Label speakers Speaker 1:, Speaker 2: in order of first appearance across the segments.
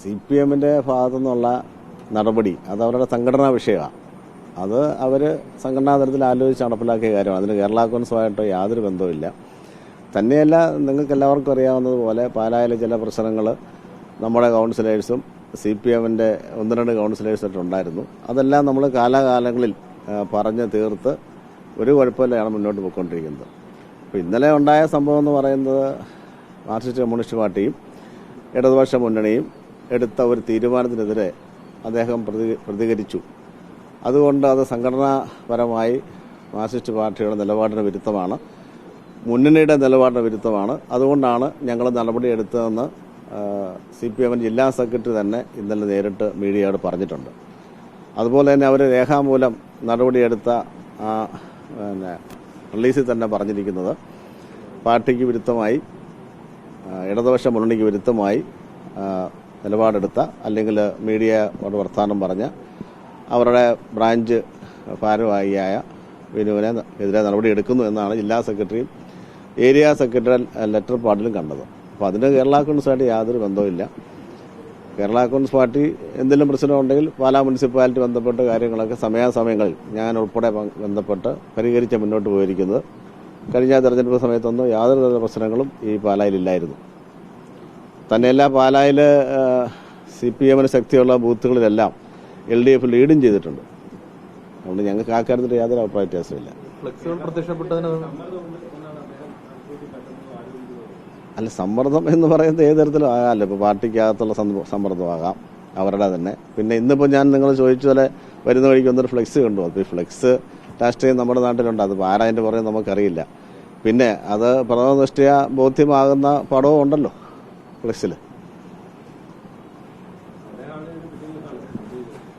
Speaker 1: C P എമ്മിന്റെ ഭാഗത്തു നിന്നുള്ള നടപടി അത് അവരുടെ സംഘടനാ വിഷയമാണ്. അത് അവർ സംഘടനാ തലത്തിൽ ആലോചിച്ച് നടപ്പിലാക്കിയ കാര്യമാണ്. അതിന് കേരള കോൺസുമായിട്ടോ യാതൊരു ബന്ധവുമില്ല. തന്നെയല്ല നിങ്ങൾക്ക് എല്ലാവർക്കും അറിയാവുന്നതുപോലെ പാലായിലെ ചില പ്രശ്നങ്ങൾ നമ്മുടെ കൗൺസിലേഴ്സും സി പി എമ്മിന്റെ ഒന്ന് രണ്ട് കൗൺസിലേഴ്സായിട്ട് ഉണ്ടായിരുന്നു. അതെല്ലാം നമ്മൾ കാലാകാലങ്ങളിൽ പറഞ്ഞ് തീർത്ത് ഒരു കുഴപ്പമില്ലാണ് മുന്നോട്ട് പോയിക്കൊണ്ടിരിക്കുന്നത്. അപ്പോൾ ഇന്നലെ ഉണ്ടായ സംഭവം എന്ന് പറയുന്നത് മാർക്സിസ്റ്റ് കമ്മ്യൂണിസ്റ്റ് പാർട്ടിയും ഇടതുപക്ഷ മുന്നണിയും എടുത്ത ഒരു തീരുമാനത്തിനെതിരെ അദ്ദേഹം പ്രതി പ്രതികരിച്ചു. അതുകൊണ്ട് അത് സംഘടനാപരമായി മാർസിസ്റ്റ് പാർട്ടിയുടെ നിലപാടിന് വിരുദ്ധമാണ്. മുന്നണിയുടെ നിലപാടിന് വിരുദ്ധമാണ്. അതുകൊണ്ടാണ് ഞങ്ങൾ നടപടിയെടുത്തതെന്ന് സി പി എമ്മിന്റെ ജില്ലാ സെക്രട്ടറി തന്നെ ഇന്നലെ നേരിട്ട് മീഡിയയോട് പറഞ്ഞിട്ടുണ്ട്. അതുപോലെ തന്നെ അവർ രേഖാമൂലം നടപടിയെടുത്ത പിന്നെ റിലീസിൽ തന്നെ പറഞ്ഞിരിക്കുന്നത് പാർട്ടിക്ക് വിരുദ്ധമായി ഇടതുപക്ഷ മുന്നണിക്ക് വിരുദ്ധമായി നിലപാടെടുത്ത അല്ലെങ്കിൽ മീഡിയയോട് വർത്തമാനം പറഞ്ഞ അവരുടെ ബ്രാഞ്ച് ഭാരവാഹിയായ വിനുവിനെ എതിരെ നടപടിയെടുക്കുന്നു എന്നാണ് ജില്ലാ സെക്രട്ടറിയും ഏരിയ സെക്രട്ടറി ലെറ്റർ പാർട്ടിലും കണ്ടത്. അപ്പോൾ അതിന് കേരള പാർട്ടി യാതൊരു ബന്ധവുമില്ല. കേരള കോൺഗ്രസ് പാർട്ടി എന്തെങ്കിലും പ്രശ്നമുണ്ടെങ്കിൽ പാലാ മുനിസിപ്പാലിറ്റി ബന്ധപ്പെട്ട കാര്യങ്ങളൊക്കെ സമയാസമയങ്ങളിൽ ഞാൻ ഉൾപ്പെടെ ബന്ധപ്പെട്ട് പരിഹരിച്ച് മുന്നോട്ട് പോയിരിക്കുന്നത്. കഴിഞ്ഞ തെരഞ്ഞെടുപ്പ് സമയത്തൊന്നും യാതൊരു തര പ്രശ്നങ്ങളും ഈ പാലായിലില്ലായിരുന്നു തന്നെയല്ല പാലായിൽ സി പി എമ്മിന് ശക്തിയുള്ള ബൂത്തുകളിലെല്ലാം എൽ ഡി എഫ് ലീഡും ചെയ്തിട്ടുണ്ട്. അതുകൊണ്ട് ഞങ്ങൾക്ക് ആ കാര്യത്തിൽ യാതൊരു അഭിപ്രായ വ്യത്യാസമില്ല അല്ല സമ്മർദ്ദം എന്ന് പറയുന്നത് ഏത് തരത്തിലും ആകാമല്ലോ ഇപ്പോൾ പാർട്ടിക്കകത്തുള്ള സമ്മർദ്ദമാകാം. അവരുടെ തന്നെ. പിന്നെ ഇന്നിപ്പോൾ ഞാൻ നിങ്ങൾ ചോദിച്ച പോലെ വരുന്ന വഴിക്ക് ഒന്നൊരു ഫ്ലെക്സ് കണ്ടു. അപ്പോൾ ഈ ഫ്ലെക്സ് രാഷ്ട്രീയം നമ്മുടെ നാട്ടിലുണ്ട്. അത് ആരാ അതിന്റെ പുറകെ നമുക്കറിയില്ല. പിന്നെ അത് പ്രഥമ ദൃഷ്ടിയ ബോധ്യമാകുന്ന പടവും ഉണ്ടല്ലോ. ഫ്ലെക്സിൽ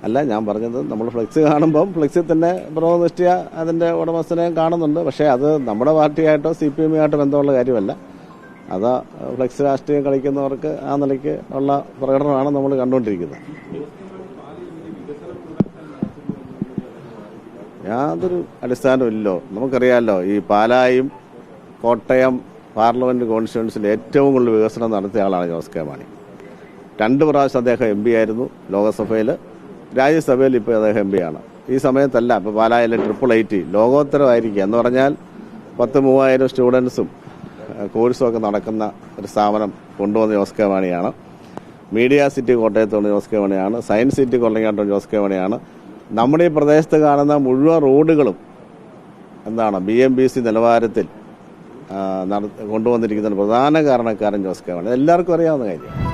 Speaker 1: അല്ല ഞാൻ പറഞ്ഞത് നമ്മൾ ഫ്ലെക്സ് കാണുമ്പം ഫ്ലെക്സിൽ തന്നെ പ്രഥമദൃഷ്ടിയ അതിന്റെ ഉടമസ്ഥനെയും കാണുന്നുണ്ട്. പക്ഷേ അത് നമ്മുടെ പാർട്ടിയായിട്ടോ സി പി എമ്മുമായിട്ടോ ബന്ധമുള്ള കാര്യമല്ല. അത് ഫ്ലെക്സ് രാഷ്ട്രീയം കളിക്കുന്നവർക്ക് ആ നിലയ്ക്ക് ഉള്ള പ്രകടനമാണ് നമ്മൾ കണ്ടുകൊണ്ടിരിക്കുന്നത്. യാതൊരു അടിസ്ഥാനമില്ലല്ലോ നമുക്കറിയാമല്ലോ ഈ പാലായും കോട്ടയം പാർലമെന്റ് കോൺസ്റ്റിറ്റ്യൻസിൽ ഏറ്റവും കൂടുതൽ വികസനം നടത്തിയ ആളാണ് ജോസ് കെ മാണി. രണ്ട് പ്രാവശ്യം അദ്ദേഹം എം പി ആയിരുന്നു ലോകസഭയിൽ. രാജ്യസഭയിൽ ഇപ്പോൾ അദ്ദേഹം എം പി ആണ്. ഈ സമയത്തല്ല ഇപ്പോൾ പാലായിലെ ട്രിപ്പിൾ ഐ ടി ലോകോത്തരമായിരിക്കുക എന്ന് പറഞ്ഞാൽ പത്ത് മൂവായിരം സ്റ്റുഡൻസും കോഴ്സും ഒക്കെ നടക്കുന്ന ഒരു സ്ഥാപനം കൊണ്ടുവന്ന ജോസ് കെ മാണിയാണ്. മീഡിയ സിറ്റി കോട്ടയത്തോട് ജോസ് കെ മണിയാണ്. സയൻസ് സിറ്റി കൊല്ലങ്ങാട്ട് ജോസ് കെ മണിയാണ്. നമ്മുടെ ഈ പ്രദേശത്ത് കാണുന്ന മുഴുവൻ റോഡുകളും എന്താണ്? ബി എം ബി സി നിലവാരത്തിൽ കൊണ്ടുവന്നിരിക്കുന്ന പ്രധാന കാരണക്കാരൻ ജോസ് കെ മാണി. എല്ലാവർക്കും അറിയാവുന്ന കാര്യം.